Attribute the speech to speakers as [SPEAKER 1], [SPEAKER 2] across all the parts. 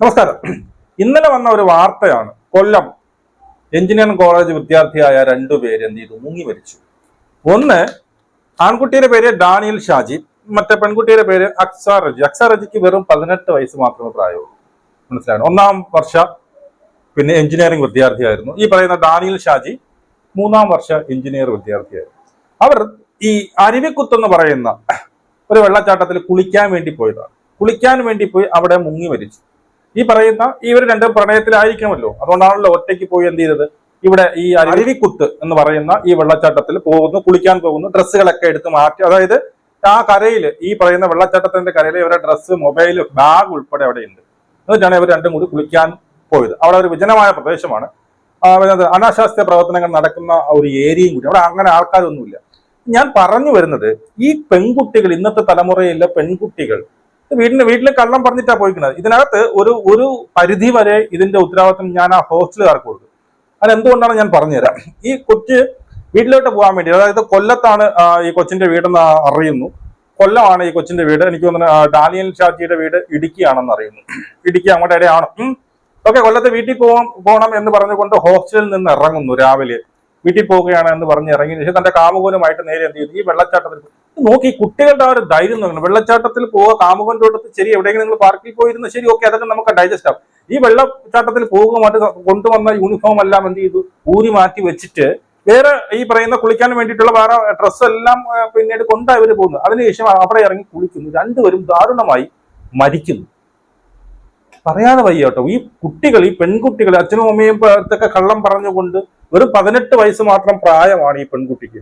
[SPEAKER 1] നമസ്കാരം. ഇന്നലെ വന്ന ഒരു വാർത്തയാണ്. കൊല്ലം എഞ്ചിനീയറിംഗ് കോളേജ് വിദ്യാർത്ഥിയായ രണ്ടുപേര് എന്ത് ചെയ്തു? മുങ്ങി മരിച്ചു. ഒന്ന് ആൺകുട്ടിയുടെ പേര് ഡാനിയൽ ഷാജി മറ്റേ പെൺകുട്ടിയുടെ പേര് അക്സാർ റജി. അക്സാർ റജിക്ക് വെറും പതിനെട്ട് വയസ്സ് മാത്രമേ പ്രായമുള്ളൂ. മനസ്സിലായോ? ഒന്നാം വർഷ പിന്നെ എഞ്ചിനീയറിംഗ് വിദ്യാർത്ഥിയായിരുന്നു. ഈ പറയുന്ന ഡാനിയൽ ഷാജി മൂന്നാം വർഷ എഞ്ചിനീയർ വിദ്യാർത്ഥിയായിരുന്നു. അവർ ഈ അരുവിക്കുത്ത് എന്ന് പറയുന്ന ഒരു വെള്ളച്ചാട്ടത്തിൽ കുളിക്കാൻ വേണ്ടി പോയതാണ്. കുളിക്കാൻ വേണ്ടി പോയി അവിടെ മുങ്ങി മരിച്ചു. ഈ പറയുന്ന ഈ ഇവർ രണ്ട് പ്രണയത്തിലായിരിക്കുമല്ലോ. അതുകൊണ്ടാണല്ലോ ഒറ്റയ്ക്ക് പോയി എന്ത് ചെയ്തത്? ഇവിടെ ഈ അരുവിക്കുത്ത് എന്ന് പറയുന്ന ഈ വെള്ളച്ചാട്ടത്തിൽ പോകുന്നു കുളിക്കാൻ പോകുന്നു ഡ്രസ്സുകളൊക്കെ എടുത്ത് മാറ്റി. അതായത് ആ കരയിൽ ഈ പറയുന്ന വെള്ളച്ചാട്ടത്തിന്റെ കരയിൽ ഇവരുടെ ഡ്രസ്സ് മൊബൈൽ ബാഗ് ഉൾപ്പെടെ അവിടെ ഉണ്ട്. എന്നിട്ടാണ് ഇവർ രണ്ടും കൂടി കുളിക്കാൻ പോയത്. അവിടെ ഒരു വിജനമായ പ്രദേശമാണ്. അനാശാസ്ത്രീയ പ്രവർത്തനങ്ങൾ നടക്കുന്ന ഒരു ഏരിയയും കൂടി. അവിടെ അങ്ങനെ ആൾക്കാരൊന്നുമില്ല. ഞാൻ പറഞ്ഞു വരുന്നത് ഈ പെൺകുട്ടികൾ ഇന്നത്തെ തലമുറയിലെ പെൺകുട്ടികൾ വീടിന് വീട്ടിൽ കള്ളം പറഞ്ഞിട്ടാ പോയിക്കുന്നത്. ഇതിനകത്ത് ഒരു ഒരു പരിധി വരെ ഇതിന്റെ ഉത്തരവാദിത്വം ഞാൻ ആ ഹോസ്റ്റലുകാർക്ക് കൊടുക്കും അത് എന്തുകൊണ്ടാണ് ഞാൻ പറഞ്ഞുതരാം? ഈ കൊച്ച് വീട്ടിലോട്ട് പോകാൻ വേണ്ടി അതായത് കൊല്ലത്താണ് ഈ കൊച്ചിന്റെ വീടെന്ന് അറിയുന്നു. കൊല്ലമാണ് ഈ കൊച്ചിന്റെ വീട്. എനിക്ക് തോന്നുന്നു ഡാനിയൽ ഷാജിയുടെ വീട് ഇടുക്കിയാണെന്ന് അറിയുന്നു. ഇടുക്കി അങ്ങോട്ട് ഇടയാണ്? ഓക്കെ കൊല്ലത്തെ വീട്ടിൽ പോകാം പോകണം എന്ന് പറഞ്ഞുകൊണ്ട് ഹോസ്റ്റലിൽ നിന്ന് ഇറങ്ങുന്നു രാവിലെ. വീട്ടിൽ പോവുകയാണ് എന്ന് പറഞ്ഞ് ഇറങ്ങിയ ശേഷം തന്റെ കാമുകൂലമായിട്ട് നേരെ എന്ത് ചെയ്തു? ഈ വെള്ളച്ചാട്ടത്തിൽ നോക്കി കുട്ടികളുടെ ആ ഒരു ധൈര്യം നോക്കണം വെള്ളച്ചാട്ടത്തിൽ പോവുക കാമുകന്റെ അടുത്ത് ശരി എവിടെയെങ്കിലും നിങ്ങൾ പാർക്കിൽ പോയിരുന്ന ശരി ഓക്കെ അതൊക്കെ നമുക്ക് ഡൈജസ്റ്റ് ആവും. ഈ വെള്ളച്ചാട്ടത്തിൽ പോവുക മറ്റ് കൊണ്ടുവന്ന യൂണിഫോം എല്ലാം എന്ത് ചെയ്തു? ഊരി മാറ്റി വെച്ചിട്ട് വേറെ ഈ പറയുന്ന കുളിക്കാൻ വേണ്ടിയിട്ടുള്ള വേറെ ഡ്രസ്സ് എല്ലാം പിന്നീട് കൊണ്ടാണ് പോകുന്നു. അതിനുശേഷം അവിടെ ഇറങ്ങി കുളിക്കുന്നു. രണ്ടുപേരും ദാരുണമായി മരിക്കുന്നു. പറയാതെ വയ്യ കേട്ടോ. ഈ കുട്ടികൾ ഈ പെൺകുട്ടികൾ അച്ഛനും അമ്മയും അടുത്തൊക്കെ കള്ളം പറഞ്ഞുകൊണ്ട് വെറും പതിനെട്ട് വയസ്സ് മാത്രം പ്രായമാണ് ഈ പെൺകുട്ടിക്ക്.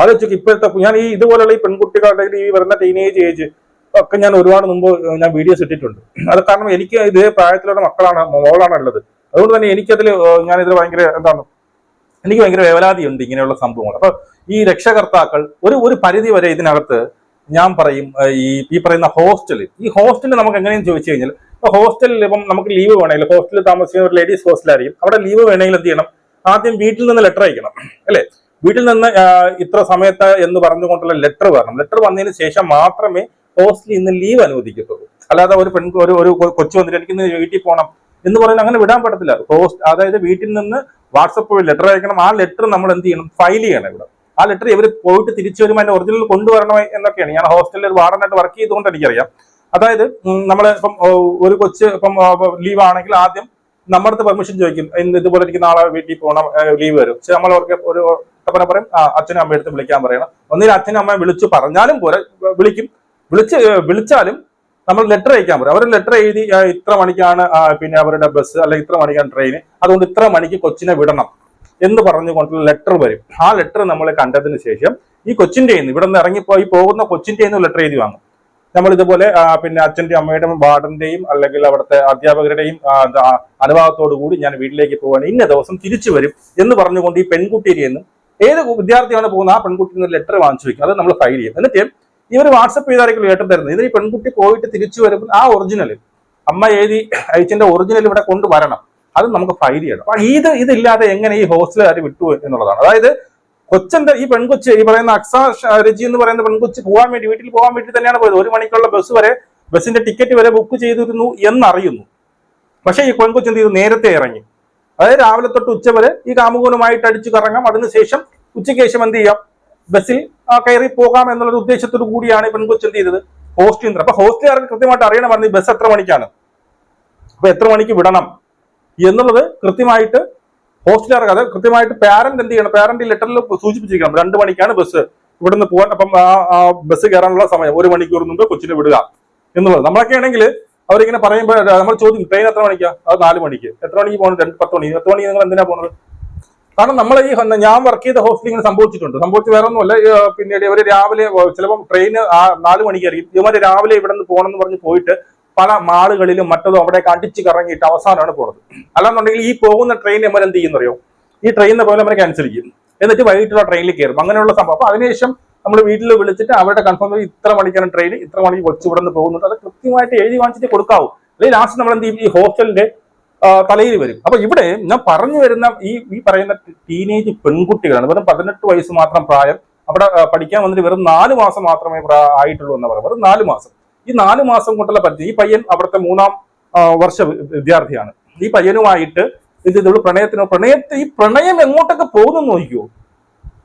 [SPEAKER 1] ആലോചിച്ചു ഇപ്പോഴത്തെ ഞാൻ ഈ ഇതുപോലുള്ള ഈ പെൺകുട്ടികളുടെ ഈ വരുന്ന ടീനേജ് ഏജ് ഒക്കെ ഞാൻ ഒരുപാട് മുമ്പ് ഞാൻ വീഡിയോസ് ഇട്ടിട്ടുണ്ട്. അത് കാരണം എനിക്ക് ഇതേ പ്രായത്തിലുള്ള മക്കളാണ് മോളാണ് ഉള്ളത്. അതുകൊണ്ട് തന്നെ എനിക്കതിൽ ഞാൻ ഇതിൽ ഭയങ്കര എന്താണ് എനിക്ക് ഭയങ്കര വേവലാതിയുണ്ട് ഇങ്ങനെയുള്ള സംഭവങ്ങൾ. അപ്പൊ ഈ രക്ഷകർത്താക്കൾ ഒരു ഒരു പരിധി വരെ ഇതിനകത്ത് ഞാൻ പറയും ഈ ഈ പറയുന്ന ഹോസ്റ്റൽ ഈ ഹോസ്റ്റലിൽ നമുക്ക് എങ്ങനെയെന്ന് ചോദിച്ചു കഴിഞ്ഞാൽ ഇപ്പൊ ഹോസ്റ്റലിൽ ഇപ്പം നമുക്ക് ലീവ് വേണമെങ്കിൽ ഹോസ്റ്റലിൽ താമസിക്കുന്ന ഒരു ലേഡീസ് ഹോസ്റ്റലായിരിക്കും അവിടെ ലീവ് വേണമെങ്കിൽ എന്ത് ചെയ്യണം? ആദ്യം വീട്ടിൽ നിന്ന് ലെറ്റർ അയക്കണം അല്ലെ? വീട്ടിൽ നിന്ന് ഇത്ര സമയത്ത് എന്ന് പറഞ്ഞുകൊണ്ടുള്ള ലെറ്റർ വരണം. ലെറ്റർ വന്നതിന് ശേഷം മാത്രമേ ഹോസ്റ്റലിൽ നിന്ന് ലീവ് അനുവദിക്കത്തുള്ളൂ. അല്ലാതെ ഒരു പെൺ ഒരു ഒരു കൊച്ചു വന്നിട്ട് എനിക്ക് വീട്ടിൽ പോകണം എന്ന് പറയുന്നത് അങ്ങനെ വിടാൻ പറ്റത്തില്ല. ഹോസ്റ്റ് അതായത് വീട്ടിൽ നിന്ന് വാട്സപ്പ് വഴി ലെറ്റർ അയക്കണം. ആ ലെറ്റർ നമ്മൾ എന്ത് ചെയ്യണം? ഫയൽ ചെയ്യണം ഇവിടെ. ആ ലെറ്റർ ഇവർ പോയിട്ട് തിരിച്ചു വരുമ്പോൾ അതിന്റെ ഒറിജിനൽ കൊണ്ടുവരണം എന്നൊക്കെയാണ്. ഞാൻ ഹോസ്റ്റലിൽ ഒരു വാർഡനായിട്ട് വർക്ക് ചെയ്തുകൊണ്ട് എനിക്കറിയാം. അതായത് നമ്മൾ ഇപ്പം ഒരു കൊച്ച് ഇപ്പം ലീവ് ആണെങ്കിൽ ആദ്യം നമ്മുടെ അടുത്ത് പെർമിഷൻ ചോദിക്കും ഇന്ന് ഇതുപോലെ എനിക്ക് നാളെ വീട്ടിൽ പോകണം ലീവ് വരും പക്ഷെ നമ്മൾ അവർക്ക് ഒരു പറഞ്ഞ പറയും അച്ഛനും അമ്മയും എടുത്ത് വിളിക്കാൻ പറയണം. ഒന്നിൽ അച്ഛനും അമ്മയും വിളിച്ചു പറഞ്ഞാലും പോരെ വിളിക്കും. വിളിച്ച് വിളിച്ചാലും നമ്മൾ ലെറ്റർ അയക്കാൻ പറയും അവർ ലെറ്റർ എഴുതി ഇത്ര മണിക്കാണ് പിന്നെ അവരുടെ ബസ് അല്ലെങ്കിൽ ഇത്ര മണിക്കാണ് ട്രെയിൻ അതുകൊണ്ട് ഇത്ര മണിക്ക് കൊച്ചിനെ വിടണം എന്ന് പറഞ്ഞുകൊണ്ടുള്ള ലെറ്റർ വരും. ആ ലെറ്റർ നമ്മൾ കണ്ടതിന് ശേഷം ഈ നിന്ന് ഇവിടെ നിന്ന് ഇറങ്ങിപ്പോയി പോകുന്ന കയ്യിൽ ലെറ്റർ എഴുതി വാങ്ങും. നമ്മൾ ഇതുപോലെ പിന്നെ അച്ഛന്റെയും അമ്മയുടെയും വാർഡന്റെയും അല്ലെങ്കിൽ അവിടുത്തെ അധ്യാപകരുടെയും അനുഭാവത്തോടു കൂടി ഞാൻ വീട്ടിലേക്ക് പോവാണ് ഇന്ന ദിവസം തിരിച്ചു വരും എന്ന് പറഞ്ഞുകൊണ്ട് ഈ പെൺകുട്ടിയിൽ നിന്ന് ഏത് വിദ്യാർത്ഥിയാണ് പോകുന്നത്? ആ പെൺകുട്ടിയിൽ നിന്ന് ലെറ്റർ വാങ്ങിച്ചു വെക്കും അത് നമ്മൾ ഫയൽ ചെയ്യും. എന്നിട്ട് ഇവർ വാട്സപ്പ് ചെയ്തായിരിക്കും ലെറ്റർ തരുന്നത്? ഇതിന് ഈ പെൺകുട്ടി പോയിട്ട് തിരിച്ചു വരുമ്പോൾ ആ ഒറിജിനൽ അമ്മ എഴുതി അയച്ചതിന്റെ ഒറിജിനൽ ഇവിടെ കൊണ്ടുവരണം. അത് നമുക്ക് ഫയൽ ചെയ്യണം. അപ്പൊ ഇത് ഇതില്ലാതെ എങ്ങനെ ഈ ഹോസ്റ്റലുകാർ വിട്ടു എന്നുള്ളതാണ്. അതായത് കൊച്ചന്റെ ഈ പെൺകൊച്ച് ഈ പറയുന്ന അക്സ രജി എന്ന് പറയുന്ന പെൺകൊച്ച് പോകാൻ വേണ്ടി വീട്ടിൽ പോകാൻ വേണ്ടി തന്നെയാണ് പോയത്. ഒരു മണിക്കുള്ള ബസ് വരെ ബസ്സിന്റെ ടിക്കറ്റ് വരെ ബുക്ക് ചെയ്തിരുന്നു എന്നറിയുന്നു. പക്ഷേ ഈ പെൺകൊച്ച് എന്ത് ചെയ്തു? നേരത്തെ ഇറങ്ങി. അതായത് രാവിലെ തൊട്ട് ഉച്ച വരെ ഈ കാമുകനുമായിട്ട് അടിച്ചു കറങ്ങാം. അതിനുശേഷം ഉച്ചയ്ക്ക് ശേഷം എന്ത് ചെയ്യാം? ബസ്സിൽ കയറി പോകാം എന്നുള്ള ഉദ്ദേശത്തോടു കൂടിയാണ് ഈ പെൺകൊച്ച് എന്ത് ചെയ്തത്? ഹോസ്റ്റലിൽ നിന്ന്. അപ്പൊ ഹോസ്റ്റലുകാർക്ക് കൃത്യമായിട്ട് അറിയണം പറഞ്ഞു ബസ് എത്ര മണിക്കാണ്? അപ്പൊ എത്ര മണിക്ക് വിടണം? എന്നുള്ളത് കൃത്യമായിട്ട് ഹോസ്റ്റലുകാർക്ക് അത് കൃത്യമായിട്ട് പാരന്റ് എന്ത് ചെയ്യണം? പാരന്റ് ലെറ്ററിൽ സൂചിപ്പിച്ചിരിക്കണം. രണ്ട് മണിക്കാണ് ബസ് ഇവിടുന്ന് പോകാൻ അപ്പം ആ ബസ് കയറാനുള്ള സമയം. ഒരു മണിക്കൂർ മുമ്പ് കൊച്ചിനെ വിടുക എന്നുള്ളത്. നമ്മളൊക്കെ ആണെങ്കിൽ അവരിങ്ങനെ പറയുമ്പോൾ നമ്മൾ ചോദിക്കും ട്രെയിൻ എത്ര മണിക്കാ? അത് നാല് മണിക്ക്. എത്ര മണിക്ക് പോകണം രണ്ട് പത്ത് മണി. എത്ര മണിക്ക് നിങ്ങൾ എന്തിനാ പോകുന്നത് കാരണം നമ്മൾ ഈ ഞാൻ വർക്ക് ചെയ്ത ഹോസ്റ്റലിൽ ഇങ്ങനെ സംഭവിച്ചിട്ടുണ്ട്. സംഭവിച്ച് വേറെ ഒന്നുമല്ല. പിന്നീട് ഇവർ രാവിലെ ചിലപ്പോൾ ചിലപ്പം ട്രെയിൻ നാല് മണിക്കായിരിക്കും. ഇവർ രാവിലെ ഇവിടെ നിന്ന് പോകണം എന്ന് പറഞ്ഞ് പോയിട്ട് പല മാളുകളിലും മറ്റതും അവിടെ അടിച്ച് കറങ്ങിയിട്ട് അവസാനമാണ് പോണത്. അല്ലാന്നുണ്ടെങ്കിൽ ഈ പോകുന്ന ട്രെയിൻ നമ്മൾ എന്ത് ചെയ്യുന്നറിയോ? ഈ ട്രെയിനിനെ പോലെ നമ്മൾ ക്യാൻസൽ ചെയ്യും. എന്നിട്ട് വൈകിട്ടുള്ള ട്രെയിനിൽ കയറും. അങ്ങനെയുള്ള സംഭവം. അപ്പൊ അതിനുശേഷം നമ്മൾ വീട്ടിൽ വിളിച്ചിട്ട് അവരുടെ കൺഫേം ഇത്ര മണിക്കാണ് ട്രെയിൻ ഇത്ര മണിക്ക് കൊച്ചു ഇവിടെ നിന്ന് പോകുന്നുണ്ട്. അത് കൃത്യമായിട്ട് എഴുതി വാങ്ങിച്ചിട്ട് കൊടുക്കാവൂ. അല്ലെങ്കിൽ ലാസ്റ്റ് നമ്മൾ എന്ത് ചെയ്യും? ഈ ഹോസ്റ്റലിന്റെ തലയിൽ വരും. അപ്പൊ ഇവിടെ ഞാൻ പറഞ്ഞു വരുന്ന ഈ ഈ പറയുന്ന ടീനേജ് പെൺകുട്ടികളാണ്. വെറും പതിനെട്ട് വയസ്സ് മാത്രം പ്രായം. അവിടെ പഠിക്കാൻ വന്നിട്ട് വെറും നാല് മാസം മാത്രമേ ആയിട്ടുള്ളൂ എന്ന് പറയാം വെറും നാല് മാസം. ഈ നാല് മാസം കൊണ്ടുള്ള പരിധി ഈ പയ്യൻ അവിടുത്തെ മൂന്നാം വർഷ വിദ്യാർത്ഥിയാണ്. ഈ പയ്യനുമായിട്ട് ഇത് ഇതുള്ള പ്രണയത്തിനോ പ്രണയത്തെ ഈ പ്രണയം എങ്ങോട്ടൊക്കെ പോകുന്നു നോക്കിയോ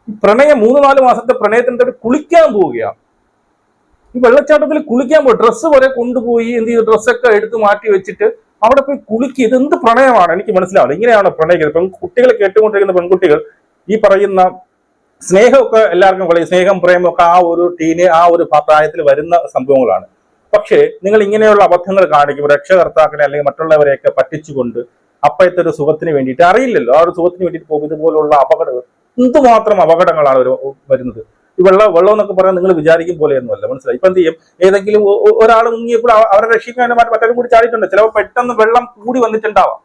[SPEAKER 1] ഈ പ്രണയം മൂന്ന് നാല് മാസത്തെ പ്രണയത്തിന്റെ ഒരു കുളിക്കാൻ പോവുകയാണ്. ഈ വെള്ളച്ചാട്ടത്തിൽ കുളിക്കാൻ പോയി ഡ്രസ്സ് വരെ കൊണ്ടുപോയി എന്ത് ചെയ്തു? ഡ്രസ്സൊക്കെ എടുത്ത് മാറ്റി വെച്ചിട്ട് അവിടെ പോയി കുളിക്കുക ഇത് എന്ത് പ്രണയമാണ്? എനിക്ക് മനസ്സിലാവില്ല. ഇങ്ങനെയാണ് പ്രണയിക്കുന്നത് പെൺ കുട്ടികളെ കേട്ടുകൊണ്ടിരിക്കുന്ന പെൺകുട്ടികൾ ഈ പറയുന്ന സ്നേഹമൊക്കെ എല്ലാവർക്കും കളി സ്നേഹം പ്രേമൊക്കെ ആ ഒരു ടീന് ആ ഒരു പ്രായത്തിൽ വരുന്ന സംഭവങ്ങളാണ്. പക്ഷേ നിങ്ങൾ ഇങ്ങനെയുള്ള അബദ്ധങ്ങൾ കാണിക്കും രക്ഷകർത്താക്കളെ അല്ലെങ്കിൽ മറ്റുള്ളവരെയൊക്കെ പറ്റിച്ചുകൊണ്ട് അപ്പോഴത്തെ ഒരു സുഖത്തിന് വേണ്ടിയിട്ട് അറിയില്ലല്ലോ. ആ ഒരു സുഖത്തിന് വേണ്ടിയിട്ട് പോകും. ഇതുപോലുള്ള അപകടങ്ങൾ എന്തുമാത്രം അപകടങ്ങളാണ് വരുന്നത്? ഈ വെള്ളം വെള്ളം എന്നൊക്കെ പറയാൻ നിങ്ങൾ വിചാരിക്കും പോലെയൊന്നുമല്ല. മനസ്സിലായി? ഇപ്പൊ എന്ത് ചെയ്യും? ഏതെങ്കിലും ഒരാൾ മുങ്ങിയപ്പോൾ അവരെ രക്ഷിക്കാൻ മറ്റൊരു കൂടി ചാടിയിട്ടുണ്ട്. ചിലപ്പോൾ പെട്ടെന്ന് വെള്ളം കൂടി വന്നിട്ടുണ്ടാവാം.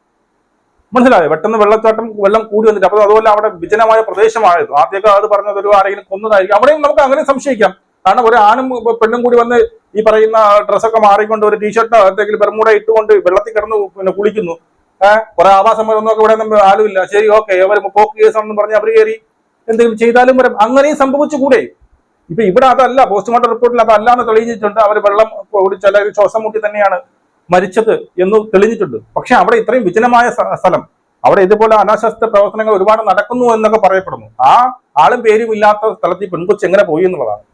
[SPEAKER 1] മനസ്സിലായോ? പെട്ടെന്ന് വെള്ളച്ചാട്ടം വെള്ളം കൂടി വന്നിട്ട്. അപ്പൊ അതുപോലെ അവിടെ വിജനമായ പ്രദേശമായിരുന്നു. ആദ്യമൊക്കെ അത് പറഞ്ഞത് ഒരു ആരെങ്കിലും കൊന്നതായിരിക്കും. അവിടെയും നമുക്ക് അങ്ങനെ സംശയിക്കാം. കാരണം ഒരു ആണും പെണ്ണും കൂടി വന്ന് ഈ പറയുന്ന ഡ്രസ്സൊക്കെ മാറിക്കൊണ്ട് ഒരു ടീഷർട്ടോ എന്തെങ്കിലും ബെർമൂട ഇട്ടുകൊണ്ട് വെള്ളത്തിൽ കിടന്ന് പിന്നെ കുളിക്കുന്നു. ഏഹ് കുറെ ആവാസം വരുന്നൊക്കെ ഇവിടെ ഒന്നും ആലുമില്ല ശരി ഓക്കെ അവർ പോക്ക് കേസാണെന്ന് പറഞ്ഞ് അവർ കയറി എന്തെങ്കിലും ചെയ്താലും വരും. അങ്ങനെയും സംഭവിച്ചുകൂടെ? ഇപ്പൊ ഇവിടെ അതല്ല പോസ്റ്റ്മോർട്ടം റിപ്പോർട്ടിൽ അതല്ല എന്ന് തെളിയിച്ചിട്ടുണ്ട്. അവർ വെള്ളം കുടിച്ച് അല്ലെങ്കിൽ ശ്വാസം മുട്ടി തന്നെയാണ് മരിച്ചത് എന്ന് തെളിഞ്ഞിട്ടുണ്ട്. പക്ഷെ അവിടെ ഇത്രയും വിജനമായ സ്ഥലം അവിടെ ഇതുപോലെ അനാശാസ്ത്ര പ്രവർത്തനങ്ങൾ ഒരുപാട് നടക്കുന്നു എന്നൊക്കെ പറയപ്പെടുന്നു. ആ ആളും പേരും ഇല്ലാത്ത സ്ഥലത്ത് ഈ എങ്ങനെ പോയി എന്നുള്ളതാണ്.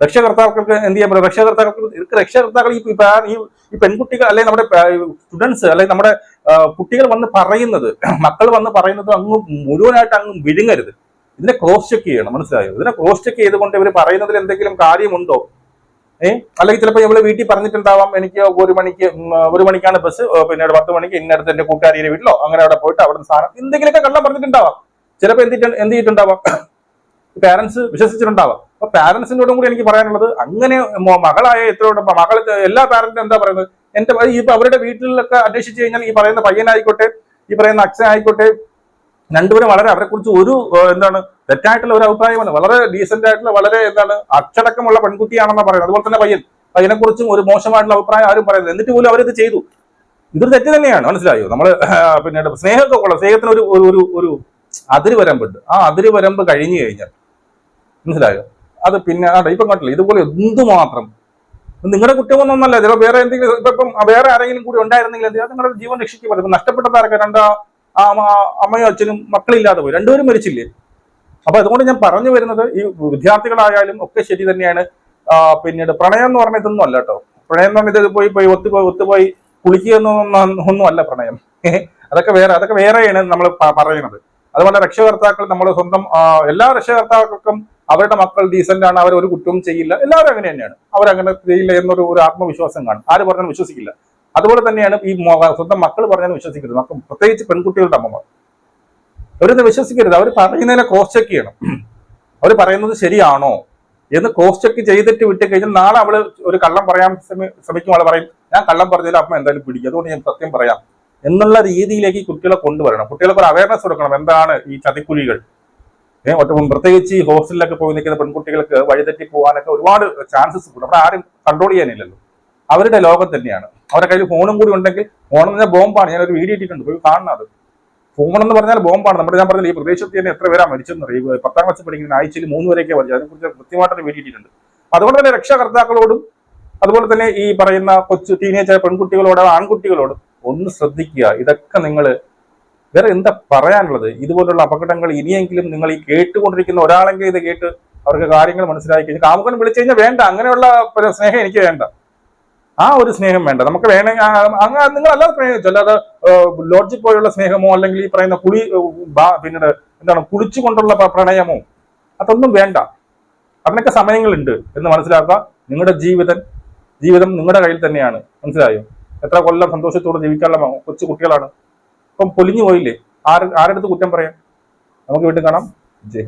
[SPEAKER 1] രക്ഷകർത്താക്കൾക്ക് എന്ത് ചെയ്യാൻ പറ്റും? രക്ഷകർത്താക്കൾക്ക് ഇവർക്ക് രക്ഷകർത്താക്കൾ ഈ ഈ പെൺകുട്ടികൾ അല്ലെങ്കിൽ നമ്മുടെ സ്റ്റുഡൻസ് അല്ലെങ്കിൽ നമ്മുടെ കുട്ടികൾ വന്ന് പറയുന്നത് മക്കൾ വന്ന് പറയുന്നത് അങ്ങ് മുഴുവനായിട്ട് അങ്ങ് വിഴുങ്ങരുത്. ഇതിനെ ക്രോസ് ചെക്ക് ചെയ്യണം മനസ്സിലായോ? ഇതിനെ ക്രോസ് ചെക്ക് ചെയ്തുകൊണ്ട് ഇവർ പറയുന്നതിൽ എന്തെങ്കിലും കാര്യമുണ്ടോ? ഏ? അല്ലെങ്കിൽ ചിലപ്പോൾ ഇവൾ വീട്ടിൽ പറഞ്ഞിട്ടുണ്ടാവാം എനിക്ക് ഒരു മണിക്ക് ഒരു മണിക്കാണ് ബസ് പിന്നീട് പത്ത് മണിക്ക് ഇന്നടുത്ത് എന്റെ കൂട്ടുകാരിയുടെ വീട്ടിലോ അങ്ങനെ അവിടെ പോയിട്ട് അവിടെ സാധനം എന്തെങ്കിലുമൊക്കെ കള്ളം പറഞ്ഞിട്ടുണ്ടാവാം. ചിലപ്പോൾ എന്തിട്ട് എന്ത് ചെയ്തിട്ടുണ്ടാവാം? പാരന്റ്സ് വിശ്വസിച്ചിട്ടുണ്ടാവാം. അപ്പൊ പാരന്റ്സിനോടും കൂടി എനിക്ക് പറയാനുള്ളത് അങ്ങനെ മകളായ എത്രയോട് മകൾ എല്ലാ പാരന്റും എന്താ പറയുന്നത്? എന്റെ ഇപ്പൊ അവരുടെ വീട്ടിലൊക്കെ അന്വേഷിച്ചു കഴിഞ്ഞാൽ ഈ പറയുന്ന പയ്യനായിക്കോട്ടെ ഈ പറയുന്ന അച്ഛനായിക്കോട്ടെ രണ്ടുപേരും വളരെ അവരെ കുറിച്ച് ഒരു എന്താണ് തെറ്റായിട്ടുള്ള ഒരു അഭിപ്രായമാണ്. വളരെ ഡീസെന്റ് ആയിട്ടുള്ള വളരെ എന്താണ് അച്ചടക്കമുള്ള പെൺകുട്ടിയാണെന്നാണ് പറയുന്നത്. അതുപോലെ തന്നെ പയ്യൻ. പയ്യനെ കുറിച്ചും ഒരു മോശമായിട്ടുള്ള അഭിപ്രായം ആരും പറയുന്നത് എന്നിട്ട് പോലും അവരിത് ചെയ്തു. ഇതൊരു തെറ്റ് തന്നെയാണ്. മനസ്സിലായോ? നമ്മൾ പിന്നീട് സ്നേഹമൊക്കെ കൊള്ളാം സ്നേഹത്തിന് ഒരു ഒരു ഒരു ഒരു അതിര് വരമ്പുണ്ട്. ആ അതിര് വരമ്പ് കഴിഞ്ഞു കഴിഞ്ഞാൽ മനസ്സിലായോ? അത് പിന്നെ ആ ഇപ്പം കണ്ടില്ല ഇതുപോലെ എന്തുമാത്രം നിങ്ങളുടെ കുറ്റമൊന്നല്ല ചിലപ്പോൾ വേറെ എന്തെങ്കിലും ഇപ്പം വേറെ ആരെങ്കിലും കൂടി ഉണ്ടായിരുന്നെങ്കിൽ എന്ത്? അത് നിങ്ങളുടെ ജീവൻ രക്ഷിക്കപ്പെടും ഇപ്പം നഷ്ടപ്പെട്ടത് ആരൊക്കെ രണ്ടാ അമ്മയും അച്ഛനും മക്കളില്ലാതെ പോയി. രണ്ടുപേരും മരിച്ചില്ലേ? അപ്പൊ അതുകൊണ്ട് ഞാൻ പറഞ്ഞു വരുന്നത് ഈ വിദ്യാർത്ഥികളായാലും ഒക്കെ ശരി തന്നെയാണ്. പിന്നീട് പ്രണയം എന്ന് പറഞ്ഞ ഇതൊന്നും അല്ല കേട്ടോ. പ്രണയം എന്ന് പറഞ്ഞത് പോയി പോയി ഒത്തുപോയി ഒത്തുപോയി കുളിക്കുക എന്നൊന്നും അല്ല പ്രണയം. അതൊക്കെ വേറെ അതൊക്കെ വേറെയാണ് നമ്മൾ പറയുന്നത്. അതുപോലെ രക്ഷകർത്താക്കൾ നമ്മൾ സ്വന്തം എല്ലാ രക്ഷകർത്താക്കൾക്കും അവരുടെ മക്കൾ ഡീസന്റ് ആണ് അവർ ഒരു കുറ്റവും ചെയ്യില്ല. എല്ലാവരും അങ്ങനെ തന്നെയാണ്. അവരങ്ങനെ ചെയ്യില്ല എന്നൊരു ഒരു ആത്മവിശ്വാസം കാണും. ആര് പറഞ്ഞാലും വിശ്വസിക്കില്ല. അതുപോലെ തന്നെയാണ് ഈ സ്വന്തം മക്കൾ പറഞ്ഞാലും വിശ്വസിക്കരുത്. മക്കൾ പ്രത്യേകിച്ച് പെൺകുട്ടികളുടെ അമ്മമാർ. അവരൊന്നും വിശ്വസിക്കരുത്. അവർ പറയുന്നതിനെ ക്രോസ് ചെക്ക് ചെയ്യണം. അവർ പറയുന്നത് ശരിയാണോ എന്ന് ക്രോസ് ചെക്ക് ചെയ്തിട്ട് വിട്ട് കഴിഞ്ഞാൽ നാളെ അവൾ ഒരു കള്ളം പറയാൻ ശ്രമി- ശ്രമിക്കും. അവളെ പറയും ഞാൻ കള്ളം പറഞ്ഞതിൽ അമ്മ എന്തായാലും പിടിക്കും. അതുകൊണ്ട് ഞാൻ സത്യം പറയാം. എന്നുള്ള രീതിയിലേക്ക് കുട്ടികളെ കൊണ്ടുവരണം. കുട്ടികൾക്ക് ഒരു അവയർനെസ് കൊടുക്കണം. എന്താണ് ഈ ചതിക്കുലികൾ ഒറ്റ പ്രത്യേകിച്ച് ഈ ഹോസ്റ്റലിലൊക്കെ പോയി നിൽക്കുന്ന പെൺകുട്ടികൾക്ക് വഴിതെറ്റി പോകാനൊക്കെ ഒരുപാട് ചാൻസസ് ഉണ്ട്. അവിടെ ആരും കൺട്രോൾ ചെയ്യാനില്ലല്ലോ. അവരുടെ ലോകം തന്നെയാണ്. അവരുടെ കയ്യിൽ ഫോണും കൂടി ഉണ്ടെങ്കിൽ ഫോൺ എന്ന് പറഞ്ഞാൽ ബോംബാണ്. ഞാൻ ഒരു വീഡിയോ ഇട്ടിട്ടുണ്ട്. പോയി കാണുന്നത് ഫോൺ എന്ന് പറഞ്ഞാൽ ബോംബാണ്. നമ്മുടെ ഞാൻ പറഞ്ഞില്ല ഈ പ്രദേശത്ത് തന്നെ എത്ര പേരാ മരിച്ചെന്ന് അറിയുക പത്താം ക്ലാസ് പഠിക്കുന്ന ആഴ്ചയിൽ മൂന്ന് വരെയൊക്കെ മരിച്ചു. അതിനെക്കുറിച്ച് കൃത്യമായിട്ടൊരു വീഡിയോ ഇട്ടിട്ടുണ്ട്. അതുകൊണ്ട് തന്നെ രക്ഷാകർത്താക്കളോടും അതുപോലെ തന്നെ ഈ പറയുന്ന കൊച്ചു ടീനേജ് പെൺകുട്ടികളോട് ആൺകുട്ടികളോട് ഒന്ന് ശ്രദ്ധിക്കുക. ഇതൊക്കെ നിങ്ങൾ വേറെ എന്താ പറയാനുള്ളത്? ഇതുപോലുള്ള അപകടങ്ങൾ ഇനിയെങ്കിലും നിങ്ങൾ ഈ കേട്ടുകൊണ്ടിരിക്കുന്ന ഒരാളെങ്കിലും ഇത് കേട്ട് അവർക്ക് കാര്യങ്ങൾ മനസ്സിലാക്കി കഴിഞ്ഞാൽ കാമുകൻ വിളിച്ചു കഴിഞ്ഞാൽ വേണ്ട. അങ്ങനെയുള്ള സ്നേഹം എനിക്ക് വേണ്ട. ആ ഒരു സ്നേഹം വേണ്ട. നമുക്ക് വേണമെങ്കിൽ അങ്ങനെ നിങ്ങൾ അല്ലാതെ സ്നേഹിച്ചു അല്ലാതെ ലോഡ്ജിൽ പോയുള്ള സ്നേഹമോ അല്ലെങ്കിൽ ഈ പറയുന്ന കുളി പിന്നീട് എന്താണ് കുളിച്ചുകൊണ്ടുള്ള കൊണ്ടുള്ള പ്രണയമോ അതൊന്നും വേണ്ട. അതിനൊക്കെ സമയങ്ങളുണ്ട് എന്ന് മനസ്സിലാക്കുക. നിങ്ങളുടെ ജീവിതം ജീവിതം നിങ്ങളുടെ കയ്യിൽ തന്നെയാണ്. മനസ്സിലായോ? എത്ര കൊല്ലം സന്തോഷത്തോടെ ജീവിക്കാനുള്ള കൊച്ചു കുട്ടികളാണ്. ഇപ്പം പൊലിഞ്ഞു പോയില്ലേ? ആര് ആരുടെ അടുത്ത് കുറ്റം പറയാം? നമുക്ക് വീണ്ടും കാണാം. ജയ്